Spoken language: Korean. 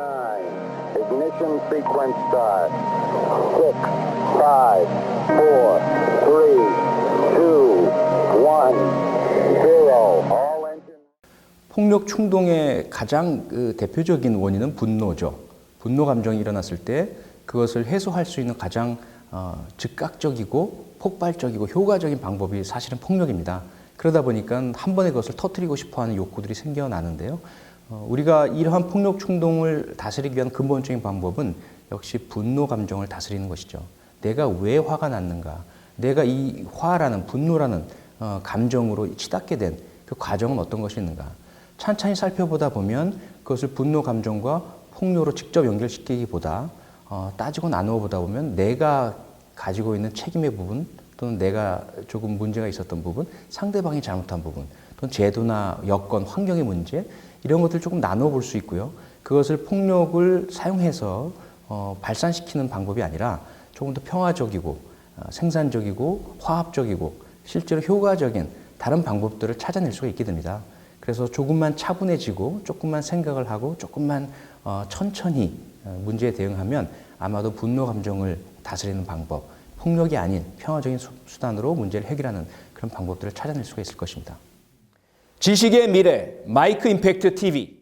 Ignition sequence start. Six, five, four, three, two, one, zero. 폭력 충동의 가장 그 대표적인 원인은 분노죠. 분노 감정이 일어났을 때 그것을 해소할 수 있는 가장 어, 즉각적이고 폭발적이고 효과적인 방법이 사실은 폭력입니다. 그러다 보니까 한 번에 그것을 터뜨리고 싶어 하는 욕구들이 생겨나는데요. 어, 우리가 이러한 폭력 충동을 다스리기 위한 근본적인 방법은 역시 분노 감정을 다스리는 것이죠. 내가 왜 화가 났는가? 내가 이 화라는 분노라는 어, 감정으로 치닫게 된 그 과정은 어떤 것이 있는가? 찬찬히 살펴보다 보면 그것을 분노 감정과 폭로로 직접 연결시키기보다 어, 따지고 나누어 보다 보면 내가 가지고 있는 책임의 부분 또는 내가 조금 문제가 있었던 부분, 상대방이 잘못한 부분, 또는 제도나 여건, 환경의 문제 이런 것들 조금 나누어 볼수 있고요. 그것을 폭력을 사용해서 어, 발산시키는 방법이 아니라 조금 더 평화적이고 어, 생산적이고 화합적이고 실제로 효과적인 다른 방법들을 찾아낼 수가 있게 됩니다. 그래서 조금만 차분해지고 조금만 생각을 하고 조금만 어, 천천히 어, 문제에 대응하면 아마도 분노 감정을 다스리는 방법, 폭력이 아닌 평화적인 수- 수단으로 문제를 해결하는 그런 방법들을 찾아낼 수가 있을 것입니다. 지식의 미래 마이크 임팩트 TV